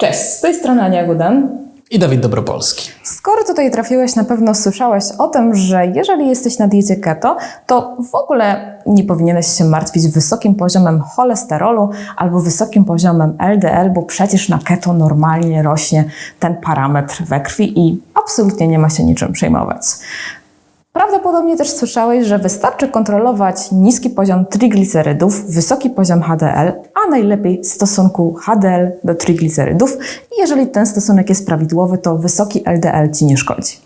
Cześć, z tej strony Ania Gudan. I Dawid Dobropolski. Skoro tutaj trafiłeś, na pewno słyszałeś o tym, że jeżeli jesteś na diecie keto, to w ogóle nie powinieneś się martwić wysokim poziomem cholesterolu albo wysokim poziomem LDL, bo przecież na keto normalnie rośnie ten parametr we krwi i absolutnie nie ma się niczym przejmować. Prawdopodobnie też słyszałeś, że wystarczy kontrolować niski poziom triglicerydów, wysoki poziom HDL, a najlepiej stosunku HDL do triglicerydów. I jeżeli ten stosunek jest prawidłowy, to wysoki LDL ci nie szkodzi.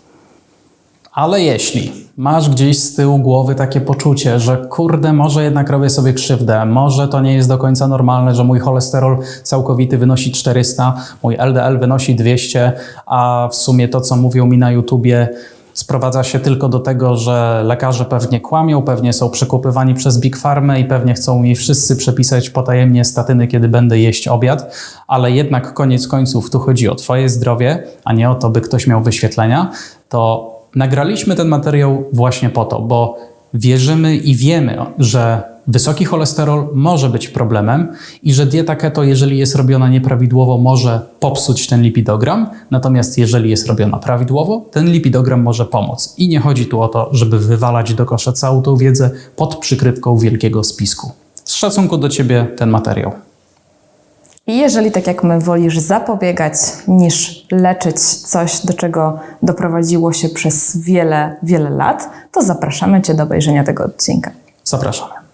Ale jeśli masz gdzieś z tyłu głowy takie poczucie, że kurde, może jednak robię sobie krzywdę, może to nie jest do końca normalne, że mój cholesterol całkowity wynosi 400, mój LDL wynosi 200, a w sumie to, co mówią mi na YouTubie, sprowadza się tylko do tego, że lekarze pewnie kłamią, pewnie są przekupywani przez Big Pharma i pewnie chcą mi wszyscy przepisać potajemnie statyny, kiedy będę jeść obiad, ale jednak koniec końców tu chodzi o Twoje zdrowie, a nie o to, by ktoś miał wyświetlenia, to nagraliśmy ten materiał właśnie po to, bo wierzymy i wiemy, że wysoki cholesterol może być problemem i że dieta keto, jeżeli jest robiona nieprawidłowo, może popsuć ten lipidogram, natomiast jeżeli jest robiona prawidłowo, ten lipidogram może pomóc. I nie chodzi tu o to, żeby wywalać do kosza całą tą wiedzę pod przykrywką wielkiego spisku. Z szacunku do Ciebie ten materiał. I jeżeli tak jak my wolisz zapobiegać niż leczyć coś, do czego doprowadziło się przez wiele, wiele lat, to zapraszamy Cię do obejrzenia tego odcinka. Zapraszamy.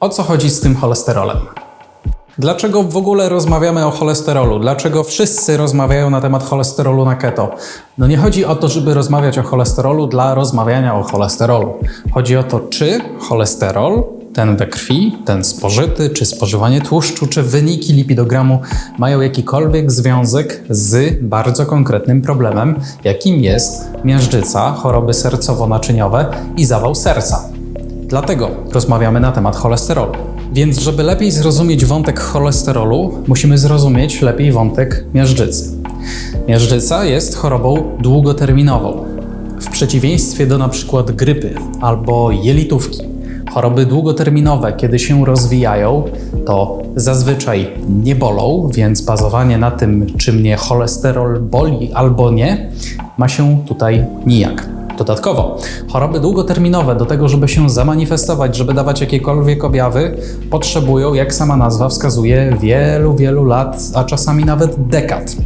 O co chodzi z tym cholesterolem? Dlaczego w ogóle rozmawiamy o cholesterolu? Dlaczego wszyscy rozmawiają na temat cholesterolu na keto? No nie chodzi o to, żeby rozmawiać o cholesterolu dla rozmawiania o cholesterolu. Chodzi o to, czy cholesterol, ten we krwi, ten spożyty, czy spożywanie tłuszczu, czy wyniki lipidogramu mają jakikolwiek związek z bardzo konkretnym problemem, jakim jest miażdżyca, choroby sercowo-naczyniowe i zawał serca. Dlatego rozmawiamy na temat cholesterolu. Więc, żeby lepiej zrozumieć wątek cholesterolu, musimy zrozumieć lepiej wątek miażdżycy. Miażdżyca jest chorobą długoterminową. W przeciwieństwie do przykład grypy albo jelitówki, choroby długoterminowe, kiedy się rozwijają, to zazwyczaj nie bolą, więc bazowanie na tym, czy mnie cholesterol boli albo nie, ma się tutaj nijak. Dodatkowo, choroby długoterminowe do tego, żeby się zamanifestować, żeby dawać jakiekolwiek objawy, potrzebują, jak sama nazwa wskazuje, wielu, wielu lat, a czasami nawet dekad.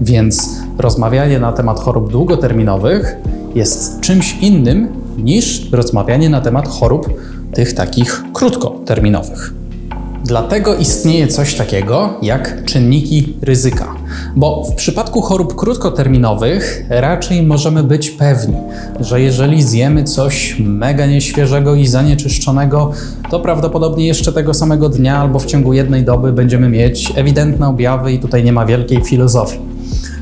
Więc rozmawianie na temat chorób długoterminowych jest czymś innym niż rozmawianie na temat chorób tych takich krótkoterminowych. Dlatego istnieje coś takiego jak czynniki ryzyka, bo w przypadku chorób krótkoterminowych raczej możemy być pewni, że jeżeli zjemy coś mega nieświeżego i zanieczyszczonego, to prawdopodobnie jeszcze tego samego dnia albo w ciągu jednej doby będziemy mieć ewidentne objawy i tutaj nie ma wielkiej filozofii.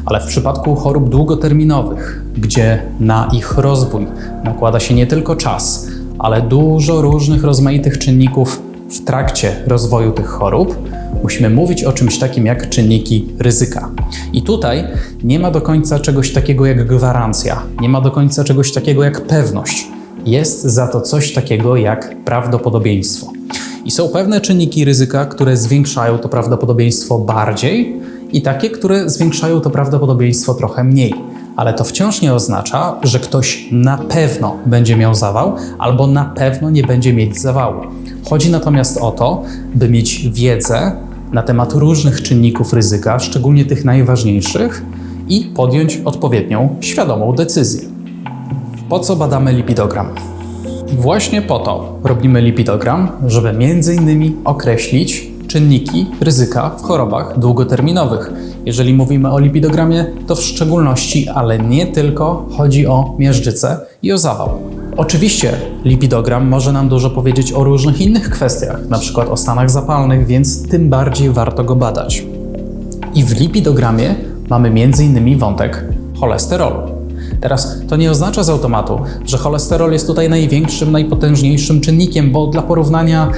Ale w przypadku chorób długoterminowych, gdzie na ich rozwój nakłada się nie tylko czas, ale dużo różnych rozmaitych czynników w trakcie rozwoju tych chorób, musimy mówić o czymś takim jak czynniki ryzyka. I tutaj nie ma do końca czegoś takiego jak gwarancja, nie ma do końca czegoś takiego jak pewność. Jest za to coś takiego jak prawdopodobieństwo. I są pewne czynniki ryzyka, które zwiększają to prawdopodobieństwo bardziej, i takie, które zwiększają to prawdopodobieństwo trochę mniej. Ale to wciąż nie oznacza, że ktoś na pewno będzie miał zawał albo na pewno nie będzie mieć zawału. Chodzi natomiast o to, by mieć wiedzę na temat różnych czynników ryzyka, szczególnie tych najważniejszych, i podjąć odpowiednią, świadomą decyzję. Po co badamy lipidogram? Właśnie po to robimy lipidogram, żeby innymi określić czynniki ryzyka w chorobach długoterminowych. Jeżeli mówimy o lipidogramie, to w szczególności, ale nie tylko, chodzi o miażdżycę i o zawał. Oczywiście lipidogram może nam dużo powiedzieć o różnych innych kwestiach, np. o stanach zapalnych, więc tym bardziej warto go badać. I w lipidogramie mamy m.in. wątek cholesterolu. Teraz to nie oznacza z automatu, że cholesterol jest tutaj największym, najpotężniejszym czynnikiem, bo dla porównania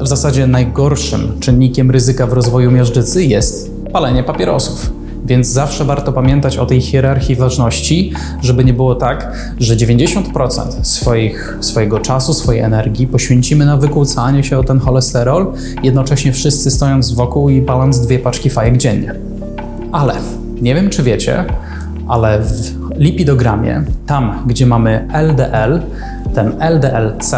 w zasadzie najgorszym czynnikiem ryzyka w rozwoju miażdżycy jest palenie papierosów. Więc zawsze warto pamiętać o tej hierarchii ważności, żeby nie było tak, że 90% swoich, swojego czasu, swojej energii poświęcimy na wykłócanie się o ten cholesterol, jednocześnie wszyscy stojąc wokół i paląc dwie paczki fajek dziennie. Ale nie wiem, czy wiecie, ale w lipidogramie, tam gdzie mamy LDL, ten LDLC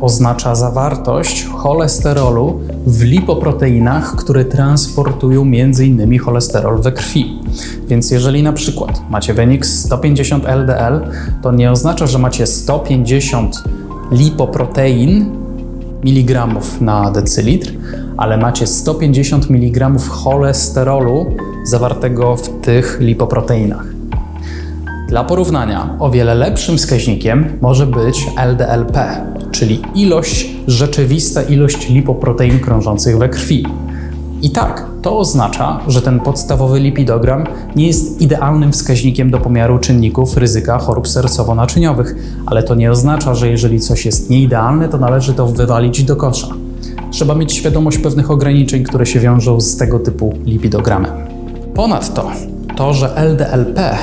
oznacza zawartość cholesterolu w lipoproteinach, które transportują m.in. cholesterol we krwi. Więc jeżeli na przykład macie wynik 150 LDL, to nie oznacza, że macie 150 lipoprotein miligramów na decylitr, ale macie 150 mg cholesterolu zawartego w tych lipoproteinach. Dla porównania, o wiele lepszym wskaźnikiem może być LDLP, czyli ilość, rzeczywista ilość lipoprotein krążących we krwi. I tak, to oznacza, że ten podstawowy lipidogram nie jest idealnym wskaźnikiem do pomiaru czynników ryzyka chorób sercowo-naczyniowych, ale to nie oznacza, że jeżeli coś jest nieidealne, to należy to wywalić do kosza. Trzeba mieć świadomość pewnych ograniczeń, które się wiążą z tego typu lipidogramem. Ponadto, to, że LDLP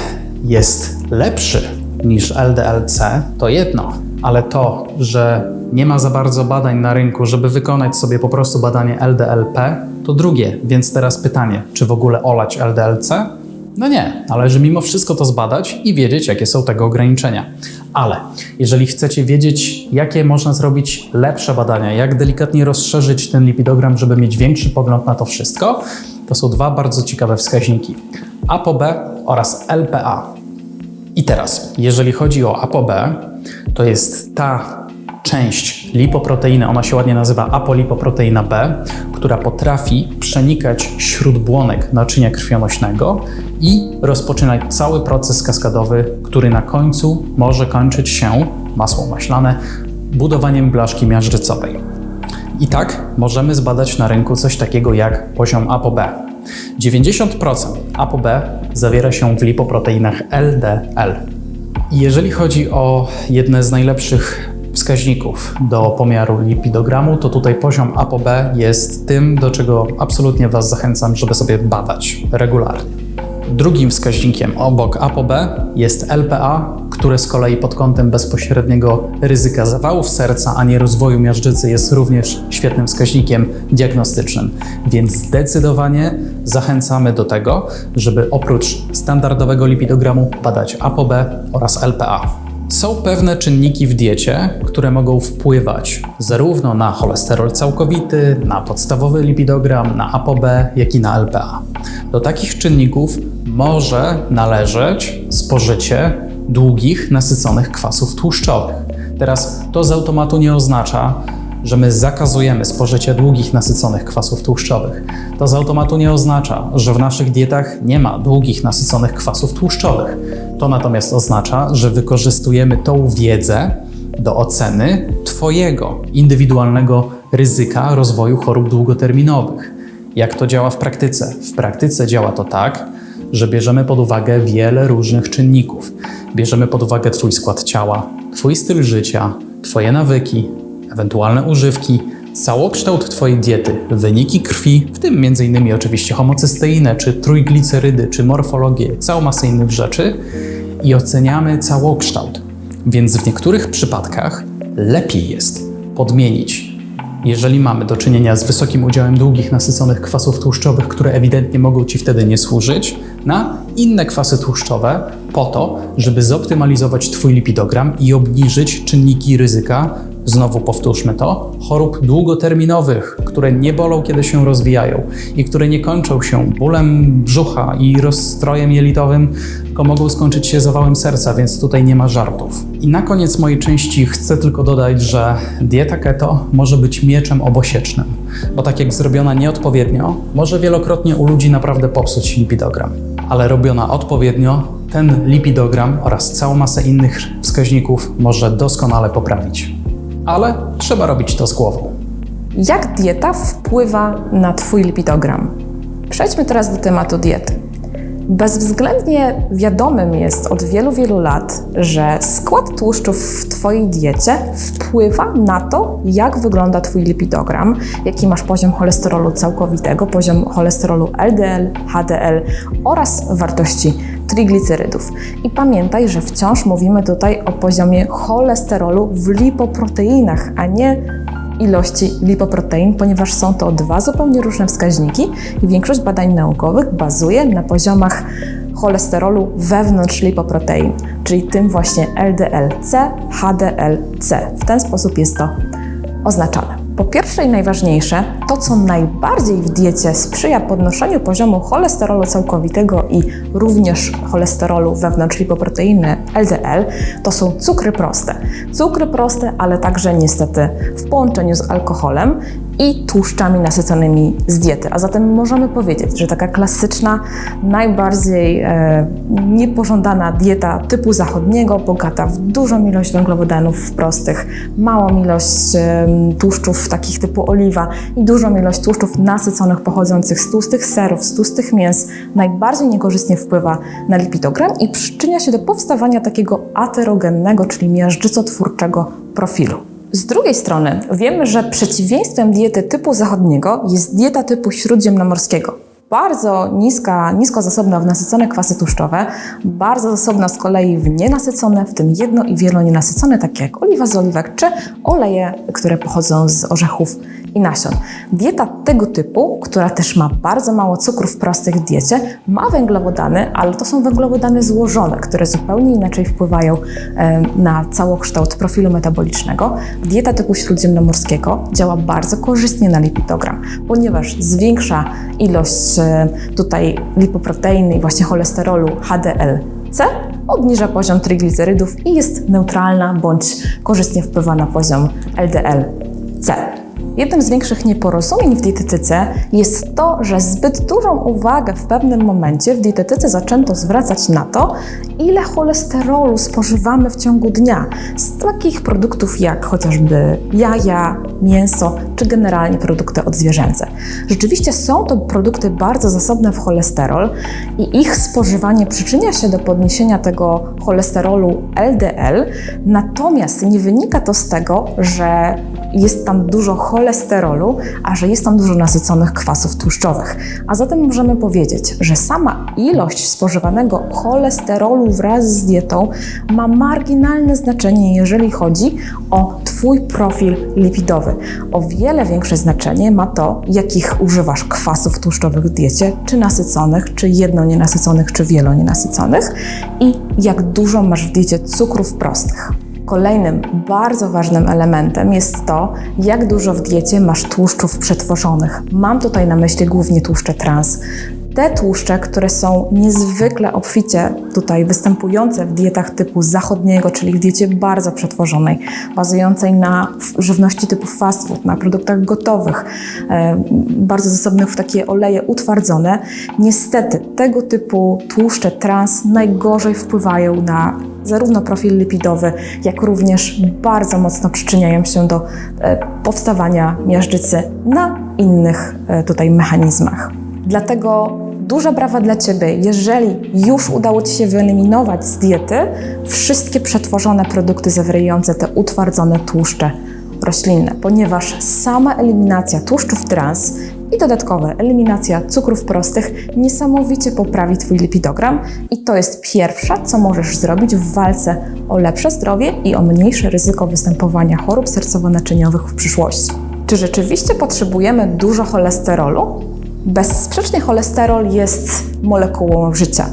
jest lepszy niż LDLC, to jedno, ale to, że nie ma za bardzo badań na rynku, żeby wykonać sobie po prostu badanie LDLP, to drugie. Więc teraz pytanie, czy w ogóle olać LDLC? No nie, należy mimo wszystko to zbadać i wiedzieć, jakie są tego ograniczenia. Ale jeżeli chcecie wiedzieć, jakie można zrobić lepsze badania, jak delikatnie rozszerzyć ten lipidogram, żeby mieć większy pogląd na to wszystko, to są dwa bardzo ciekawe wskaźniki: ApoB oraz LPA. I teraz, jeżeli chodzi o ApoB, to jest ta część lipoproteiny, ona się ładnie nazywa apolipoproteina B, która potrafi przenikać śródbłonek naczynia krwionośnego i rozpoczynać cały proces kaskadowy, który na końcu może kończyć się, masło maślane, budowaniem blaszki miażdżycowej. I tak możemy zbadać na rynku coś takiego jak poziom ApoB. 90% ApoB zawiera się w lipoproteinach LDL. Jeżeli chodzi o jedne z najlepszych wskaźników do pomiaru lipidogramu, to tutaj poziom ApoB jest tym, do czego absolutnie Was zachęcam, żeby sobie badać regularnie. Drugim wskaźnikiem obok ApoB jest LPA, które z kolei pod kątem bezpośredniego ryzyka zawałów serca, a nie rozwoju miażdżycy jest również świetnym wskaźnikiem diagnostycznym. Więc zdecydowanie zachęcamy do tego, żeby oprócz standardowego lipidogramu badać ApoB oraz LPA. Są pewne czynniki w diecie, które mogą wpływać zarówno na cholesterol całkowity, na podstawowy lipidogram, na ApoB, jak i na LPA. Do takich czynników może należeć spożycie długich, nasyconych kwasów tłuszczowych. Teraz to z automatu nie oznacza, że my zakazujemy spożycia długich, nasyconych kwasów tłuszczowych. To z automatu nie oznacza, że w naszych dietach nie ma długich, nasyconych kwasów tłuszczowych. To natomiast oznacza, że wykorzystujemy tą wiedzę do oceny Twojego indywidualnego ryzyka rozwoju chorób długoterminowych. Jak to działa w praktyce? W praktyce działa to tak, że bierzemy pod uwagę wiele różnych czynników. Bierzemy pod uwagę Twój skład ciała, Twój styl życia, Twoje nawyki, ewentualne używki, całokształt Twojej diety, wyniki krwi, w tym m.in. oczywiście homocysteinę, czy trójglicerydy, czy morfologię, całą masę innych rzeczy i oceniamy całokształt. Więc w niektórych przypadkach lepiej jest podmienić jeżeli mamy do czynienia z wysokim udziałem długich, nasyconych kwasów tłuszczowych, które ewidentnie mogą Ci wtedy nie służyć, na inne kwasy tłuszczowe po to, żeby zoptymalizować Twój lipidogram i obniżyć czynniki ryzyka, znowu powtórzmy to, chorób długoterminowych, które nie bolą, kiedy się rozwijają i które nie kończą się bólem brzucha i rozstrojem jelitowym, tylko mogą skończyć się zawałem serca, więc tutaj nie ma żartów. I na koniec mojej części chcę tylko dodać, że dieta keto może być mieczem obosiecznym, bo tak jak zrobiona nieodpowiednio, może wielokrotnie u ludzi naprawdę popsuć lipidogram. Ale robiona odpowiednio, ten lipidogram oraz całą masę innych wskaźników może doskonale poprawić. Ale trzeba robić to z głową. Jak dieta wpływa na Twój lipidogram? Przejdźmy teraz do tematu diety. Bezwzględnie wiadomym jest od wielu, wielu lat, że skład tłuszczów w Twojej diecie wpływa na to, jak wygląda Twój lipidogram, jaki masz poziom cholesterolu całkowitego, poziom cholesterolu LDL, HDL oraz wartości triglicerydów. I pamiętaj, że wciąż mówimy tutaj o poziomie cholesterolu w lipoproteinach, a nie ilości lipoprotein, ponieważ są to dwa zupełnie różne wskaźniki i większość badań naukowych bazuje na poziomach cholesterolu wewnątrz lipoprotein, czyli tym właśnie LDL-C, HDL-C. W ten sposób jest to oznaczane. Po pierwsze i najważniejsze, to co najbardziej w diecie sprzyja podnoszeniu poziomu cholesterolu całkowitego i również cholesterolu wewnątrz lipoproteiny LDL, to są cukry proste. Cukry proste, ale także niestety w połączeniu z alkoholem i tłuszczami nasyconymi z diety. A zatem możemy powiedzieć, że taka klasyczna, najbardziej e, niepożądana dieta typu zachodniego, bogata w dużą ilość węglowodanów prostych, małą ilość e, takich typu oliwa i dużą ilość tłuszczów nasyconych pochodzących z tłustych serów, z tłustych mięs, najbardziej niekorzystnie wpływa na lipidogram i przyczynia się do powstawania takiego aterogennego, czyli miażdżycotwórczego profilu. Z drugiej strony wiemy, że przeciwieństwem diety typu zachodniego jest dieta typu śródziemnomorskiego. Bardzo niska, nisko zasobna w nasycone kwasy tłuszczowe, bardzo zasobna z kolei w nienasycone, w tym jedno i wielonienasycone, takie jak oliwa z oliwek czy oleje, które pochodzą z orzechów i nasion. Dieta tego typu, która też ma bardzo mało cukrów prostych diecie, ma węglowodany, ale to są węglowodany złożone, które zupełnie inaczej wpływają na całokształt profilu metabolicznego. Dieta typu śródziemnomorskiego działa bardzo korzystnie na lipidogram, ponieważ zwiększa ilość e, tutaj lipoproteiny i właśnie cholesterolu HDL-C, obniża poziom triglicerydów i jest neutralna bądź korzystnie wpływa na poziom LDL-C. Jednym z większych nieporozumień w dietetyce jest to, że zbyt dużą uwagę w pewnym momencie w dietetyce zaczęto zwracać na to, ile cholesterolu spożywamy w ciągu dnia z takich produktów jak chociażby jaja, mięso czy generalnie produkty odzwierzęce. Rzeczywiście są to produkty bardzo zasobne w cholesterol i ich spożywanie przyczynia się do podniesienia tego cholesterolu LDL, natomiast nie wynika to z tego, że jest tam dużo cholesterolu, a że jest tam dużo nasyconych kwasów tłuszczowych. A zatem możemy powiedzieć, że sama ilość spożywanego cholesterolu wraz z dietą ma marginalne znaczenie, jeżeli chodzi o Twój profil lipidowy. O wiele większe znaczenie ma to, jakich używasz kwasów tłuszczowych w diecie, czy nasyconych, czy jednonienasyconych, czy wielonienasyconych i jak dużo masz w diecie cukrów prostych. Kolejnym bardzo ważnym elementem jest to, jak dużo w diecie masz tłuszczów przetworzonych. Mam tutaj na myśli głównie tłuszcze trans. Te tłuszcze, które są niezwykle obficie tutaj występujące w dietach typu zachodniego, czyli w diecie bardzo przetworzonej, bazującej na żywności typu fast food, na produktach gotowych, e, bardzo zasobnych w takie oleje utwardzone. Niestety tego typu tłuszcze trans najgorzej wpływają na zarówno profil lipidowy, jak również bardzo mocno przyczyniają się do e, powstawania miażdżycy na innych e, tutaj mechanizmach. Dlatego duże brawa dla Ciebie, jeżeli już udało Ci się wyeliminować z diety wszystkie przetworzone produkty zawierające te utwardzone tłuszcze roślinne, ponieważ sama eliminacja tłuszczów trans i dodatkowa eliminacja cukrów prostych niesamowicie poprawi Twój lipidogram i to jest pierwsze, co możesz zrobić w walce o lepsze zdrowie i o mniejsze ryzyko występowania chorób sercowo-naczyniowych w przyszłości. Czy rzeczywiście potrzebujemy dużo cholesterolu? Bezsprzecznie cholesterol jest molekułą życia.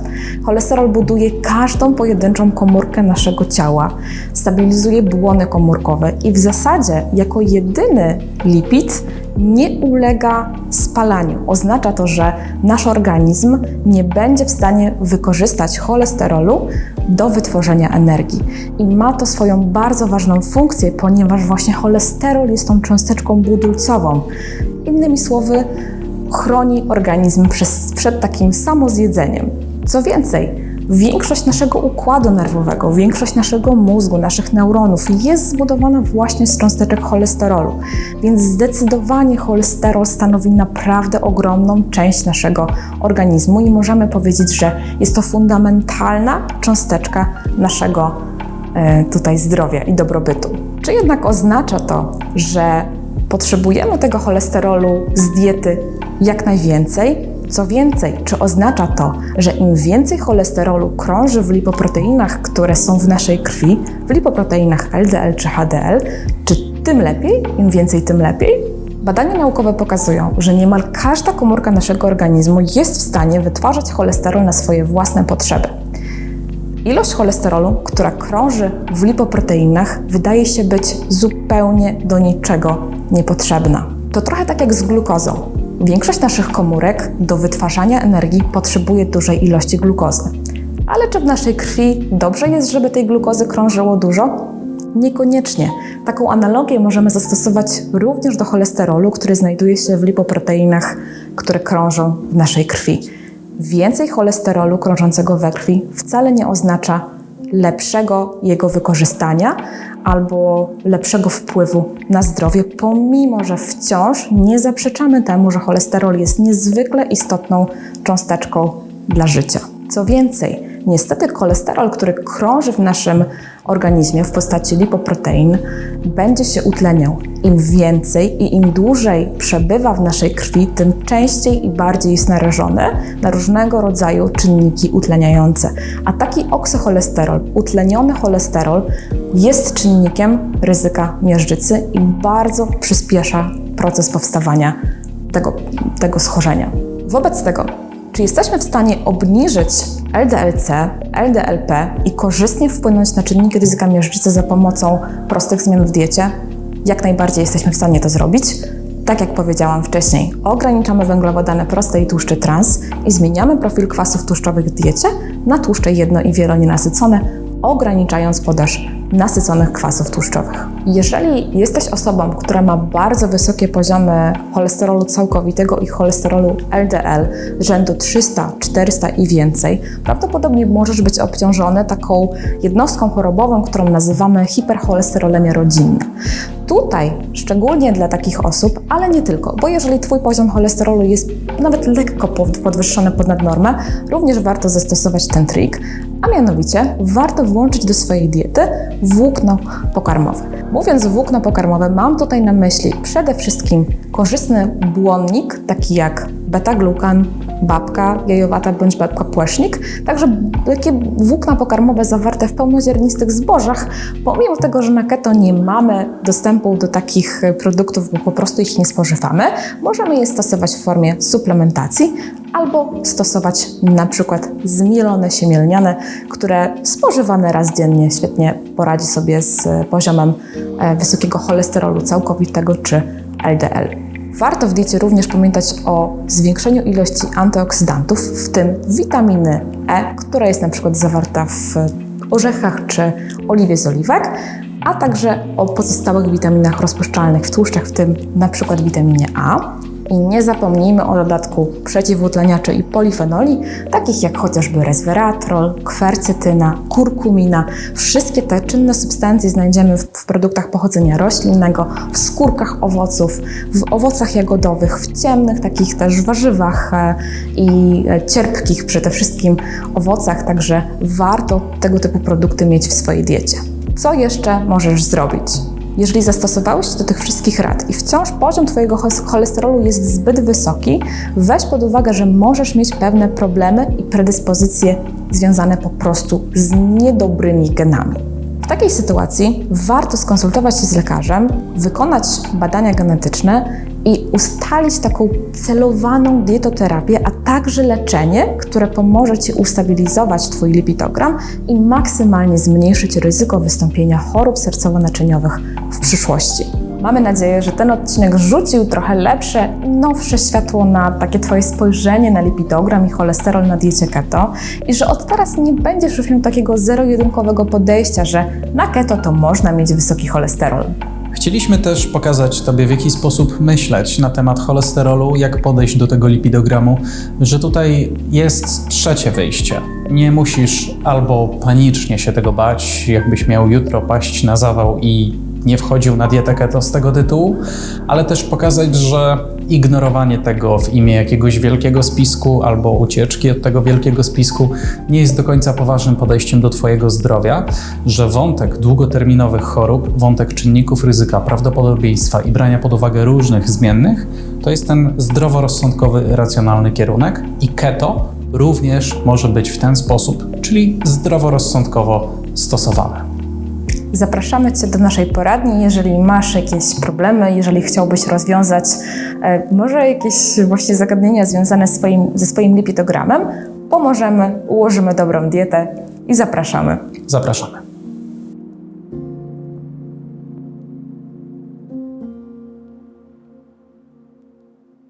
Cholesterol buduje każdą pojedynczą komórkę naszego ciała, stabilizuje błony komórkowe i w zasadzie jako jedyny lipid nie ulega spalaniu. Oznacza to, że nasz organizm nie będzie w stanie wykorzystać cholesterolu do wytworzenia energii. I ma to swoją bardzo ważną funkcję, ponieważ właśnie cholesterol jest tą cząsteczką budulcową. Innymi słowy, chroni organizm przez, przed takim samozjedzeniem. Co więcej, Większość naszego układu nerwowego, większość naszego mózgu, naszych neuronów jest zbudowana właśnie z cząsteczek cholesterolu, więc zdecydowanie cholesterol stanowi naprawdę ogromną część naszego organizmu i możemy powiedzieć, że jest to fundamentalna cząsteczka naszego e, tutaj zdrowia i dobrobytu. Czy jednak oznacza to, że potrzebujemy tego cholesterolu z diety jak najwięcej? Co więcej, czy oznacza to, że im więcej cholesterolu krąży w lipoproteinach, które są w naszej krwi, w lipoproteinach LDL czy HDL, czy tym lepiej? Im więcej, tym lepiej? Badania naukowe pokazują, że niemal każda komórka naszego organizmu jest w stanie wytwarzać cholesterol na swoje własne potrzeby. Ilość cholesterolu, która krąży w lipoproteinach, wydaje się być zupełnie do niczego niepotrzebna. To trochę tak jak z glukozą. Większość naszych komórek do wytwarzania energii potrzebuje dużej ilości glukozy. Ale czy w naszej krwi dobrze jest, żeby tej glukozy krążyło dużo? Niekoniecznie. Taką analogię możemy zastosować również do cholesterolu, który znajduje się w lipoproteinach, które krążą w naszej krwi. Więcej cholesterolu krążącego we krwi wcale nie oznacza lepszego jego wykorzystania albo lepszego wpływu na zdrowie, pomimo że wciąż nie zaprzeczamy temu, że cholesterol jest niezwykle istotną cząsteczką dla życia. Co więcej, niestety cholesterol, który krąży w naszym organizmie w postaci lipoprotein, będzie się utleniał. Im więcej i im dłużej przebywa w naszej krwi, tym częściej i bardziej jest narażony na różnego rodzaju czynniki utleniające. A taki oksycholesterol, utleniony cholesterol, jest czynnikiem ryzyka miażdżycy i bardzo przyspiesza proces powstawania tego, tego schorzenia. Wobec tego, czy jesteśmy w stanie obniżyć LDLC, LDLP i korzystnie wpłynąć na czynniki ryzyka miażdżycy za pomocą prostych zmian w diecie? Jak najbardziej jesteśmy w stanie to zrobić. Tak jak powiedziałam wcześniej, ograniczamy węglowodany proste i tłuszcze trans i zmieniamy profil kwasów tłuszczowych w diecie na tłuszcze jedno i wielonienasycone, ograniczając podaż nasyconych kwasów tłuszczowych. Jeżeli jesteś osobą, która ma bardzo wysokie poziomy cholesterolu całkowitego i cholesterolu LDL rzędu 300, 400 i więcej, prawdopodobnie możesz być obciążony taką jednostką chorobową, którą nazywamy hipercholesterolemia rodzinna. Tutaj, szczególnie dla takich osób, ale nie tylko, bo jeżeli Twój poziom cholesterolu jest nawet lekko podwyższony ponad normę, również warto zastosować ten trik, a mianowicie warto włączyć do swojej diety włókno pokarmowe. Mówiąc włókno pokarmowe, mam tutaj na myśli przede wszystkim korzystny błonnik, taki jak beta-glukan, babka jajowata bądź babka płesznik, także takie włókna pokarmowe zawarte w pełnoziarnistych zbożach, pomimo tego, że na keto nie mamy dostępu do takich produktów, bo po prostu ich nie spożywamy, możemy je stosować w formie suplementacji albo stosować na przykład zmielone siemielniane, które spożywane raz dziennie świetnie poradzi sobie z poziomem e, wysokiego cholesterolu całkowitego czy LDL. Warto w diecie również pamiętać o zwiększeniu ilości antyoksydantów, w tym witaminy E, która jest na przykład zawarta w orzechach czy oliwie z oliwek, a także o pozostałych witaminach rozpuszczalnych w tłuszczach, w tym na przykład witaminie A. I nie zapomnijmy o dodatku przeciwutleniaczy i polifenoli, takich jak chociażby resveratrol, kwercetyna, kurkumina. Wszystkie te czynne substancje znajdziemy w, w produktach pochodzenia roślinnego, w skórkach owoców, w owocach jagodowych, w ciemnych takich też warzywach e, i e, cierpkich przede wszystkim owocach, także warto tego typu produkty mieć w swojej diecie. Co jeszcze możesz zrobić? Jeżeli zastosowałeś się do tych wszystkich rad i wciąż poziom Twojego cholesterolu jest zbyt wysoki, weź pod uwagę, że możesz mieć pewne problemy i predyspozycje związane po prostu z niedobrymi genami. Takiej sytuacji warto skonsultować się z lekarzem, wykonać badania genetyczne i ustalić taką celowaną dietoterapię, a także leczenie, które pomoże Ci ustabilizować Twój lipidogram i maksymalnie zmniejszyć ryzyko wystąpienia chorób sercowo-naczyniowych w przyszłości. Mamy nadzieję, że ten odcinek rzucił trochę lepsze, nowsze światło na takie Twoje spojrzenie na lipidogram i cholesterol na diecie keto i że od teraz nie będziesz już miał takiego zero-jedynkowego podejścia, że na keto to można mieć wysoki cholesterol. Chcieliśmy też pokazać Tobie, w jaki sposób myśleć na temat cholesterolu, jak podejść do tego lipidogramu, że tutaj jest trzecie wyjście. nie musisz albo panicznie się tego bać, jakbyś miał jutro paść na zawał i nie wchodził na dietę keto z tego tytułu, ale też pokazać, że ignorowanie tego w imię jakiegoś wielkiego spisku albo ucieczki od tego wielkiego spisku nie jest do końca poważnym podejściem do Twojego zdrowia, że wątek długoterminowych chorób, wątek czynników ryzyka, prawdopodobieństwa i brania pod uwagę różnych zmiennych to jest ten zdroworozsądkowy, racjonalny kierunek i keto również może być w ten sposób, czyli zdroworozsądkowo stosowane. Zapraszamy Cię do naszej poradni, jeżeli masz jakieś problemy, jeżeli chciałbyś rozwiązać e, może jakieś właśnie zagadnienia związane swoim, ze swoim lipidogramem, pomożemy, ułożymy dobrą dietę i zapraszamy. Zapraszamy.